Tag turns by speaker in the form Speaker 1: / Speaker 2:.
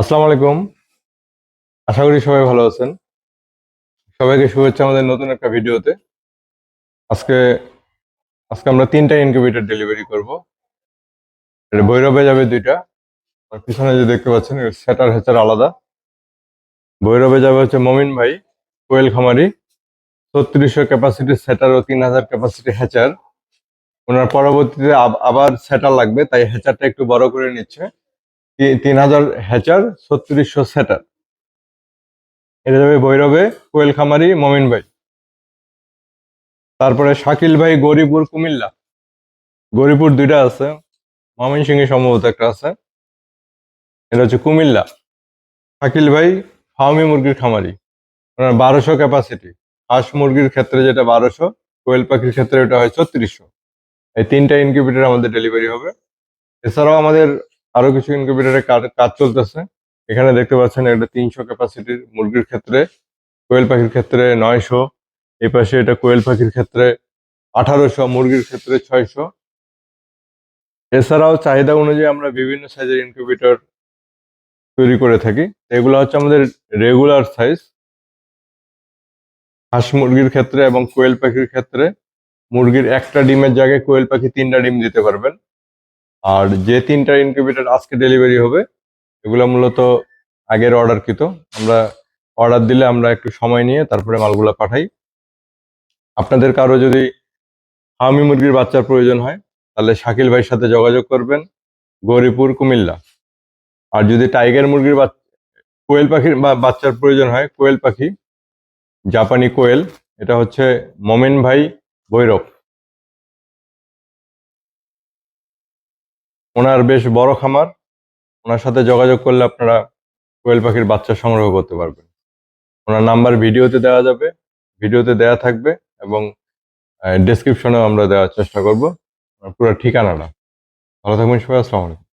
Speaker 1: আসসালামু আলাইকুম। আশা করি সবাই ভালো আছেন। সবাইকে শুভেচ্ছা আমাদের নতুন একটা ভিডিওতে। আজকে আজকে আমরা তিনটা ইনকিউবেটর ডেলিভারি করব। এটা ভৈরবে যাবে দুইটা। আর পিছনে যে দেখতে পাচ্ছেন সেটার হেচার আলাদা। ভৈরবে যাবে হচ্ছে মমিন ভাই, কোয়েল খামারি। ছত্রিশশো ক্যাপাসিটি সেটার ও তিন হাজার ক্যাপাসিটি হ্যাচার ওনার পরবর্তীতে আব- আবার সেটার লাগবে, তাই হ্যাচারটা একটু বড় করে নিচ্ছে। তিন হাজার হ্যাচার ছত্রিশশো সেটার। এটা যাবে ভৈরবে কোয়েল খামারি মমিন ভাই তারপরে শাকিল ভাই গরিপুর, কুমিল্লা। গরিপুর দুইটা আছে মমিন সিংহে সম্ভবত একটা আছে। এটা হচ্ছে কুমিল্লা। শাকিল ভাই ফার্মি মুরগির খামারি। ওনার বারোশো ক্যাপাসিটি হাঁস মুরগির ক্ষেত্রে যেটা বারোশো, কোয়েল পাখির ক্ষেত্রে এটা হয় ছত্রিশশো। এই তিনটা ইনকিউবেটর আমাদের ডেলিভারি হবে। এছাড়াও আমাদের আরও কিছু ইনকিউবেটরের কাজ চলতেছে। এখানে দেখতে পাচ্ছেন এটা তিনশো ক্যাপাসিটির মুরগির ক্ষেত্রে, কোয়েল পাখির ক্ষেত্রে নয়শো, এই পাশে এটা কোয়েল পাখির ক্ষেত্রে আঠারোশো, মুরগির ক্ষেত্রে ছয়শো। এছাড়াও চাহিদা অনুযায়ী আমরা বিভিন্ন সাইজের ইনকিউবেটর তৈরি করে থাকি। এগুলো হচ্ছে আমাদের রেগুলার সাইজ হাঁস মুরগির ক্ষেত্রে এবং কোয়েল পাখির ক্ষেত্রে মুরগির একটা ডিমের জায়গায় কোয়েল পাখি তিনটা ডিম দিতে পারবেন। আর যে তিনটা ইনকিউবেটর আজকে ডেলিভারি হবে, এগুলো মূলত আগের অর্ডারকৃত আমরা অর্ডার দিলে আমরা একটু সময় নিয়ে তারপরে মালগুলো পাঠাই। আপনাদের কারও যদি হামি মুরগির বাচ্চার প্রয়োজন হয়, তাহলে শাকিল ভাইয়ের সাথে যোগাযোগ করবেন। গৌরীপুর, কুমিল্লা। আর যদি টাইগার মুরগির কোয়েল পাখির বাচ্চার প্রয়োজন হয়, কোয়েল পাখি, জাপানি কোয়েল, এটা হচ্ছে মোমেন ভাই ভৈরব। ওনার বেশ বড় খামার। ওনার সাথে যোগাযোগ করলে আপনারা কোয়েল পাখির বাচ্চা সংগ্রহ করতে পারবেন। ওনার নাম্বার ভিডিওতে দেওয়া যাবে। ভিডিওতে দেওয়া থাকবে এবং ডেসক্রিপশনেও আমরা দেওয়ার চেষ্টা করব। পুরো ঠিকানাটা। ভালো থাকবেন সবাই, আসসালামু আলাইকুম।